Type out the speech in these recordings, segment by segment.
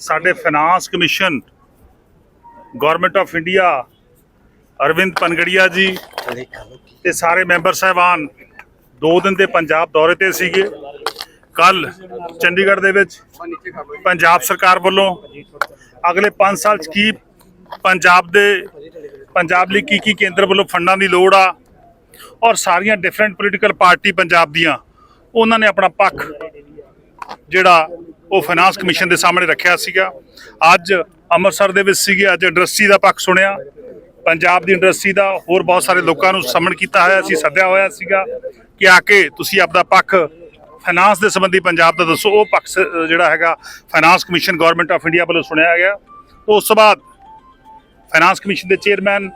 ਸਾਡੇ finance commission government of India Arvind Panagariya ji ਤੇ ਸਾਰੇ ਮੈਂਬਰ ਸਾਹਿਬਾਨ ਦੋ ਦਿਨ ਦੇ ਪੰਜਾਬ ਦੌਰੇ ਤੇ ਸੀਗੇ। ਕੱਲ ਚੰਡੀਗੜ੍ਹ ਦੇ ਵਿੱਚ ਪੰਜਾਬ ਸਰਕਾਰ ਵੱਲੋਂ ਅਗਲੇ 5 ਸਾਲ ਚ ਕੀ ਪੰਜਾਬ ਦੇ ਪੰਜਾਬ ਲਈ ਕੀ ਕੀ ਕੇਂਦਰ ਵੱਲੋਂ ਫੰਡਾਂ ਦੀ ਲੋੜ ਆ ਔਰ ਸਾਰੀਆਂ ਡਿਫਰੈਂਟ ਪੋਲੀਟੀਕਲ ਪਾਰਟੀ ਪੰਜਾਬ ਦੀਆਂ, ਉਹਨਾਂ ਨੇ ਆਪਣਾ ਪੱਖ ਜਿਹੜਾ ਉਹ ਫਾਈਨਾਂਸ ਕਮਿਸ਼ਨ ਦੇ ਸਾਹਮਣੇ ਰੱਖਿਆ ਸੀਗਾ। ਅੱਜ ਅੰਮ੍ਰਿਤਸਰ ਦੇ ਵਿੱਚ ਸੀਗੇ, ਅੱਜ ਇੰਡਸਟਰੀ ਦਾ ਪੱਖ ਸੁਣਿਆ। ਪੰਜਾਬ ਦੀ ਇੰਡਸਟਰੀ ਦਾ ਹੋਰ ਬਹੁਤ ਸਾਰੇ ਲੋਕਾਂ ਨੂੰ ਸਮਣ ਕੀਤਾ ਹੋਇਆ ਸੀ ਸੱਦਿਆ ਹੋਇਆ ਸੀਗਾ ਕਿ ਆ ਕੇ ਤੁਸੀਂ ਆਪਦਾ ਪੱਖ ਫਾਈਨਾਂਸ ਦੇ ਸੰਬੰਧੀ ਪੰਜਾਬ ਦਾ ਦੱਸੋ। ਉਹ ਪੱਖ ਜਿਹੜਾ ਹੈਗਾ finance commission government of India ਵੱਲੋਂ ਸੁਣਿਆ ਗਿਆ। ਉਸ ਤੋਂ ਬਾਅਦ ਫਾਈਨਾਂਸ ਕਮਿਸ਼ਨ ਦੇ ਚੇਅਰਮੈਨ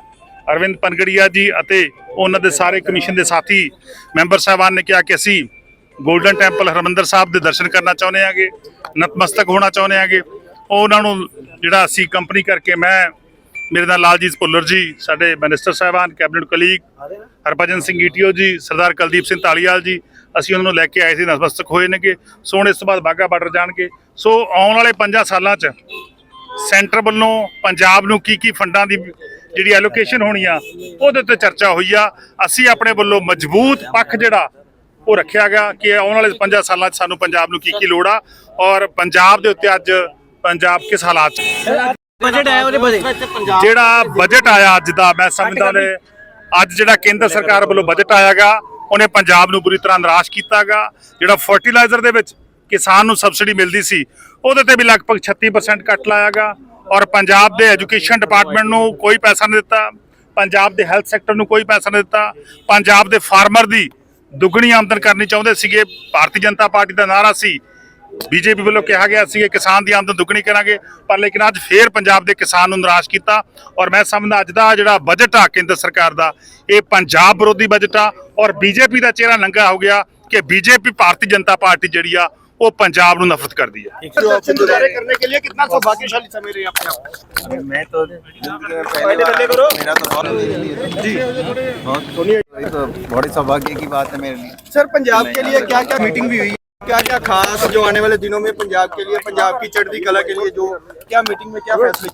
ਅਰਵਿੰਦ ਪਨਗੜੀਆ ਜੀ ਅਤੇ ਉਹਨਾਂ ਦੇ ਸਾਰੇ ਕਮਿਸ਼ਨ ਦੇ ਸਾਥੀ ਮੈਂਬਰ ਸਾਹਿਬਾਨ ਨੇ ਕਿਹਾ ਕਿ ਅਸੀਂ ਗੋਲਡਨ ਟੈਂਪਲ ਹਰਮੰਦਰ ਸਾਹਿਬ ਦੇ ਦਰਸ਼ਨ ਕਰਨਾ ਚਾਹੁੰਦੇ ਹਾਂਗੇ ਨਤਮਸਤਕ ਹੋਣਾ ਚਾਹੁੰਦੇ ਹਾਂਗੇ ਉਹਨਾਂ ਨੂੰ ਜਿਹੜਾ ਅਸੀਂ ਕੰਪਨੀ ਕਰਕੇ ਮੈਂ, ਮੇਰੇ ਨਾਲ ਲਾਲਜੀਤ ਭੁੱਲਰ ਜੀ, ਸਾਡੇ ਮਿਨਿਸਟਰ ਸਾਹਿਬਾਨ cabinet colleague Harbhajan Singh ETO ji, Sardar Kuldeep Singh Dhaliwal ਜੀ, ਅਸੀਂ ਉਹਨਾਂ ਨੂੰ ਲੈ ਕੇ ਆਏ ਸੀ, ਨਤਮਸਤਕ ਹੋਏ ਨੇਗੇ। ਸੋ ਹੁਣ ਇਸ ਤੋਂ ਬਾਅਦ ਬਾਗਾ ਬਾਰਡਰ ਜਾਣਗੇ। ਸੋ ਆਉਣ ਵਾਲੇ 5 ਸਾਲਾਂ 'ਚ ਸੈਂਟਰ ਵੱਲੋਂ ਪੰਜਾਬ ਨੂੰ ਕੀ ਕੀ ਫੰਡਾਂ ਦੀ ਜਿਹੜੀ ਐਲੋਕੇਸ਼ਨ ਹੋਣੀ ਆ, ਉਹਦੇ ਤੇ ਚਰਚਾ ਹੋਈ ਆ। ਅਸੀਂ ਆਪਣੇ ਵੱਲੋਂ ਮਜ਼ਬੂਤ ਪੱਖ ਜਿਹੜਾ ਉਹ ਰੱਖਿਆ ਗਿਆ ਕਿ ਆਉਣ ਵਾਲੇ 5 ਸਾਲਾਂ 'ਚ ਸਾਨੂੰ ਪੰਜਾਬ ਨੂੰ ਕੀ ਕੀ ਲੋੜ ਆ ਔਰ ਪੰਜਾਬ ਦੇ ਉੱਤੇ ਅੱਜ ਪੰਜਾਬ ਕਿਸ ਹਾਲਾਤ 'ਚ ਬਜਟ ਆਇਆ ਉਹਦੇ ਬਜਟ। ਜਿਹੜਾ ਬਜਟ ਆਇਆ ਅੱਜ ਦਾ ਮੈਂ ਸਮਝਦਾ ਨੇ ਅੱਜ ਜਿਹੜਾ ਕੇਂਦਰ ਸਰਕਾਰ ਵੱਲੋਂ ਬਜਟ ਆਇਆਗਾ ਉਹਨੇ ਪੰਜਾਬ ਨੂੰ ਬੁਰੀ ਤਰ੍ਹਾਂ ਨਿਰਾਸ਼ ਕੀਤਾਗਾ ਜਿਹੜਾ ਫਰਟੀਲਾਈਜ਼ਰ ਦੇ ਵਿੱਚ ਕਿਸਾਨ ਨੂੰ ਸਬਸਿਡੀ ਮਿਲਦੀ ਸੀ ਉਹਦੇ ਤੇ ਵੀ ਲਗਭਗ 36% ਕੱਟ ਲਾਇਆਗਾ ਔਰ ਪੰਜਾਬ ਦੇ ਐਜੂਕੇਸ਼ਨ ਡਿਪਾਰਟਮੈਂਟ ਨੂੰ ਕੋਈ ਪੈਸਾ ਨਹੀਂ ਦਿੱਤਾ ਪੰਜਾਬ ਦੇ ਹੈਲਥ ਸੈਕਟਰ ਨੂੰ ਕੋਈ ਪੈਸਾ ਨਹੀਂ ਦਿੱਤਾ ਪੰਜਾਬ ਦੇ ਫਾਰਮਰ ਦੀ ਦੁੱਗਣੀ ਆਮਦਨ ਕਰਨੀ ਚਾਹੁੰਦੇ ਸੀਗੇ ਭਾਰਤੀ ਜਨਤਾ ਪਾਰਟੀ ਦਾ ਨਾਰਾ ਸੀ ਬੀਜੇਪੀ ਵੱਲੋਂ ਕਿਹਾ ਗਿਆ ਸੀ ਕਿ ਕਿਸਾਨ ਦੀ ਆਮਦਨ ਦੁੱਗਣੀ ਕਰਾਂਗੇ ਪਰ ਲੇਕਿਨ ਅੱਜ ਫੇਰ ਪੰਜਾਬ ਦੇ ਕਿਸਾਨ ਨੂੰ ਨਿਰਾਸ਼ ਕੀਤਾ ਔਰ ਮੈਂ ਸਮਝਦਾ ਅੱਜ ਦਾ ਜਿਹੜਾ ਬਜਟ ਆ ਕੇਂਦਰ ਸਰਕਾਰ ਦਾ ਇਹ ਪੰਜਾਬ ਵਿਰੋਧੀ ਬਜਟ ਆ ਔਰ ਬੀਜੇਪੀ ਦਾ ਚਿਹਰਾ ਨੰਗਾ ਹੋ ਗਿਆ ਕਿ ਬੀਜੇਪੀ ਭਾਰਤੀ ਜਨਤਾ ਪਾਰਟੀ ਜਿਹੜੀ ਆ ਉਹ ਪੰਜਾਬ ਨੂੰ ਨਫ਼ਰਤ ਕਰਦੀ ਆ दर्शन गुजारे करने के लिए कितना सौभाग्यशाली समझ रहे हैं अपने आप को? ਮੈਂ ਤਾਂ पहले पहले करो मेरा तो बहुत जी बहुत ये तो बड़े सौभाग्य की बात है मेरे लिए। सर पंजाब के लिए क्या क्या मीटिंग भी हुई? क्या क्या खास जो आने वाले दिनों में पंजाब के लिए पंजाब की चढ़ती कला के लिए जो क्या मीटिंग में क्या फैसले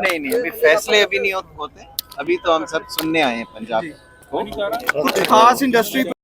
नहीं नहीं अभी फैसले अभी नहीं होते। अभी तो हम सब सुनने आए हैं पंजाब को। खास इंडस्ट्री